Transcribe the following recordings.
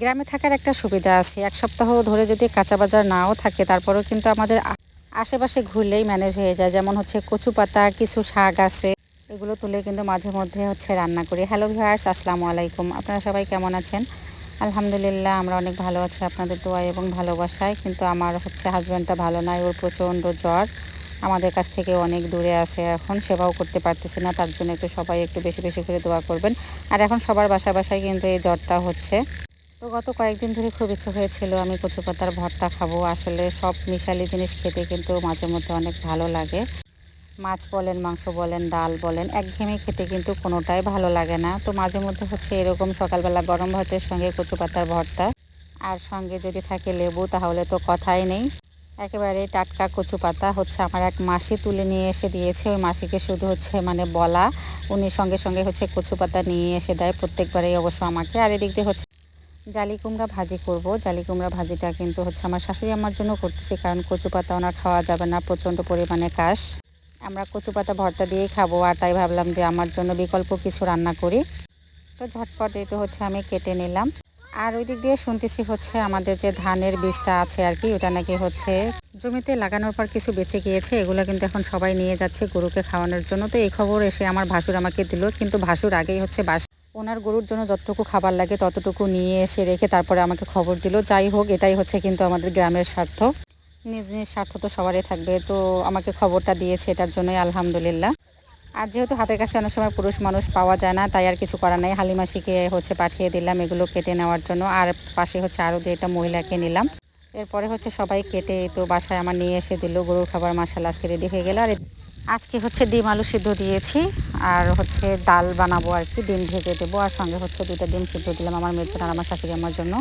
গ্রামে থাকার একটা সুবিধা আছে। এক সপ্তাহ ধরে যদি কাঁচা বাজার নাও থাকে, তারপরেও কিন্তু আমাদের আশেপাশে ঘুরলেই ম্যানেজ হয়ে যায়। যেমন হচ্ছে কচু পাতা, কিছু শাক আছে, এগুলো তুলে কিন্তু মাঝে মধ্যে হচ্ছে রান্না করি। হ্যালো ভিউয়ার্স আসসালামু আলাইকুম। আপনারা সবাই কেমন আছেন? আলহামদুলিল্লাহ, আমরা অনেক ভালো আছি আপনাদের দোয়া এবং ভালোবাসায়। কিন্তু আমার হচ্ছে হাজব্যান্ডটা ভালো নাই, ওর প্রচণ্ড জ্বর। আমাদের কাছ থেকে অনেক দূরে আছে এখন, সেবাও করতে পারতেছি না, তার জন্য একটু সবাই একটু বেশি বেশি করে দোয়া করবেন। আর এখন সবার বাসায় বাসায় কিন্তু এই জ্বরটা হচ্ছে। তো গত কয়েকদিন ধরে খুব ইচ্ছে হয়েছিল আমি কচু পাতার ভর্তা খাব। আসলে সব মিশালি জিনিস খেতে কিন্তু মাঝে মধ্যে অনেক ভালো লাগে। মাছ বলেন, মাংস বলেন, ডাল বলেন, একঘেয়েমি খেতে কিন্তু কোনোটাই ভালো লাগে না। তো মাঝে মধ্যে হচ্ছে এরকম সকালবেলা গরম ভাতের সঙ্গে কচু পাতার ভর্তা। আর সঙ্গে যদি থাকে লেবু, তাহলে তো কথাই নেই। একেবারে টাটকা কচু পাতা হচ্ছে আমার এক মাসি তুলে নিয়ে এসে দিয়েছে। ওই মাসিকে শুধু হচ্ছে মানে বলা। উনি সঙ্গে সঙ্গে হচ্ছে কচু পাতা নিয়ে এসে দেয় প্রত্যেকবারেই অবশ্য আমাকে। আর এদিক দিয়ে হচ্ছে জালি কুমড়া ভাজি করব। জালি কুমড়া ভাজিটা কিন্তু হচ্ছে আমার শাশুড়ি আমার জন্য করতেছি, কারণ কচু পাতা ওনার খাওয়া যাবে না, প্রচণ্ড পরিমাণে কাশ। আমরা কচু পাতা ভর্তা দিয়েই খাব, আর তাই ভাবলাম যে আমার জন্য বিকল্প কিছু রান্না করি। তো ঝটপট তো হচ্ছে আমি কেটে নিলাম। আর ওই দিক দিয়ে শুনতেছি হচ্ছে আমাদের যে ধানের বীজটা আছে আর কি, ওটা নাকি হচ্ছে জমিতে লাগানোর পর কিছু বেঁচে গিয়েছে, এগুলো কিন্তু এখন সবাই নিয়ে যাচ্ছে গরুকে খাওয়ানোর জন্য। তো এই খবর এসে আমার ভাসুর আমাকে দিল, কিন্তু ভাসুর আগেই হচ্ছে বাস ওনার গরুর জন্য যতটুকু খাবার লাগে ততটুকু নিয়ে এসে রেখে তারপরে আমাকে খবর দিল। যাই হোক, এটাই হচ্ছে কিন্তু আমাদের গ্রামের স্বার্থ। নিজ নিজ স্বার্থ তো সবারই থাকবে, তো আমাকে খবরটা দিয়েছে এটার জন্যই আলহামদুলিল্লাহ। আর যেহেতু হাতের কাছে অনেক সময় পুরুষ মানুষ পাওয়া যায় না, তাই আর কিছু করার নাই। হালিমাসিকে হচ্ছে পাঠিয়ে দিলাম এগুলো কেটে নেওয়ার জন্য। আর পাশে হচ্ছে আরও দুইটা মহিলাকে নিলাম। এরপরে হচ্ছে সবাই কেটে তো বাসায় আমার নিয়ে এসে দিল। গরুর খাবার মাসাল আজকে রেডি হয়ে গেল। আর আজকে হচ্ছে ডিম আলু সিদ্ধ দিয়েছি, আর হচ্ছে ডাল বানাবো আর কি, ডিম ভেজে দেবো, আর সঙ্গে হচ্ছে দুইটা ডিম সিদ্ধ দিলাম আমার মেয়ের জন্য আর আমার শাশুড়ি আমার জন্য।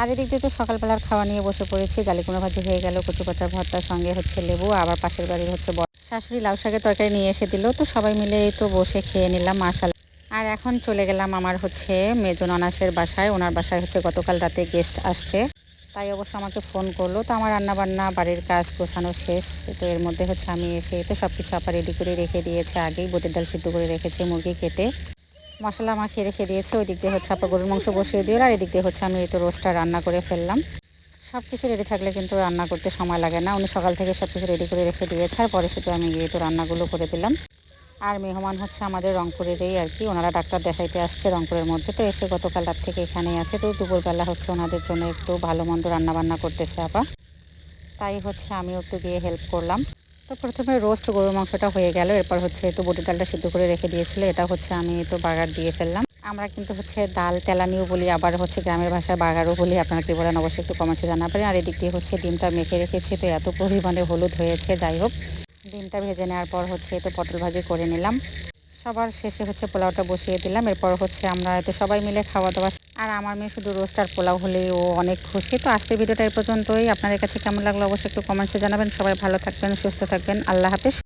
আর এদিক দিয়ে তো সকালবেলার খাওয়া নিয়ে বসে পড়েছি, জালিকুমড়া ভাজি হয়ে গেল কচু পাতার ভর্তার সঙ্গে হচ্ছে লেবু, আবার পাশের বাড়ির হচ্ছে শাশুড়ি লাউ শাকের তরকারি নিয়ে এসে দিল, তো সবাই মিলে তো বসে খেয়ে নিলাম মাসাল আর এখন চলে গেলাম আমার হচ্ছে মেজন অনাসের বাসায়, ওনার বাসায় হচ্ছে গতকাল রাতে গেস্ট আসছে। তাই অবশ্য আমাকে ফোন করল। তো আমার রান্না বান্না বাড়ির কাজ গোছানো শেষ। তো এর মধ্যে হচ্ছে আমি এসে তো সব কিছু আপা রেডি করে রেখে দিয়েছে আগেই। বুটের ডাল সিদ্ধ করে রেখেছি, মুরগি কেটে। মশলা মাখিয়ে রেখে দিয়েছে। ওই দিক দিয়ে হচ্ছে আপা গরুর মাংস বসিয়ে দিয়ে আর এদিক দিয়ে হচ্ছে আমি এই তো রোস্টটা রান্না করে ফেললাম। সব কিছু রেডি থাকলে কিন্তু রান্না করতে সময় লাগে না। উনি সকাল থেকে সব কিছু রেডি করে রেখে দিয়েছে আর পরে শুধু আমি গিয়ে তো রান্নাগুলো করে দিলাম। আর মেহমান হচ্ছে আমাদের রংপুরেরই আর কি। ওনারা ডাক্তার দেখাইতে আসছে রংপুরের মধ্যে। তো এসে গতকাল রাত থেকে এখানেই আছে। তো দুপুরবেলা হচ্ছে ওনাদের জন্য একটু ভালো মন্দ রান্নাবান্না করতেছে আপা। তাই হচ্ছে আমিও একটু গিয়ে হেল্প করলাম। তো প্রথমে রোস্ট গরুর মাংসটা হয়ে গেল। এরপর হচ্ছে তো বুটের ডালটা সিদ্ধ করে রেখে দিয়েছিল। এটা হচ্ছে আমি তো বাগার দিয়ে ফেললাম। আমরা কিন্তু হচ্ছে ডাল তেলানিও বলি, আবার হচ্ছে গ্রামের ভাষায় বাগারও বলি। আপনারা কি বলেন? অবশ্যই একটু কমেন্টে জানাবেন। আর এদিক দিয়ে হচ্ছে ডিমটা মেখে রেখেছি। তো এত পরিমাণে হলুদ হয়েছে। যাই হোক ডিমটা ভেজে নেওয়ার পর হচ্ছে এতে পটল ভাজি করে নিলাম। সবার শেষে হচ্ছে পোলাওটা বসিয়ে দিলাম। এরপর হচ্ছে আমরা এতে সবাই মিলে খাওয়া দাওয়া আর আমার মেয়ে শুধু রোস্ট আর পোলাও হলেই ও অনেক খুশি। তো আজকের ভিডিওটা এই পর্যন্তই। আপনাদের কাছে কেমন লাগল অবশ্যই একটু কমেন্টসে জানাবেন। সবাই ভালো থাকবেন, সুস্থ থাকবেন। আল্লাহ হাফেজ।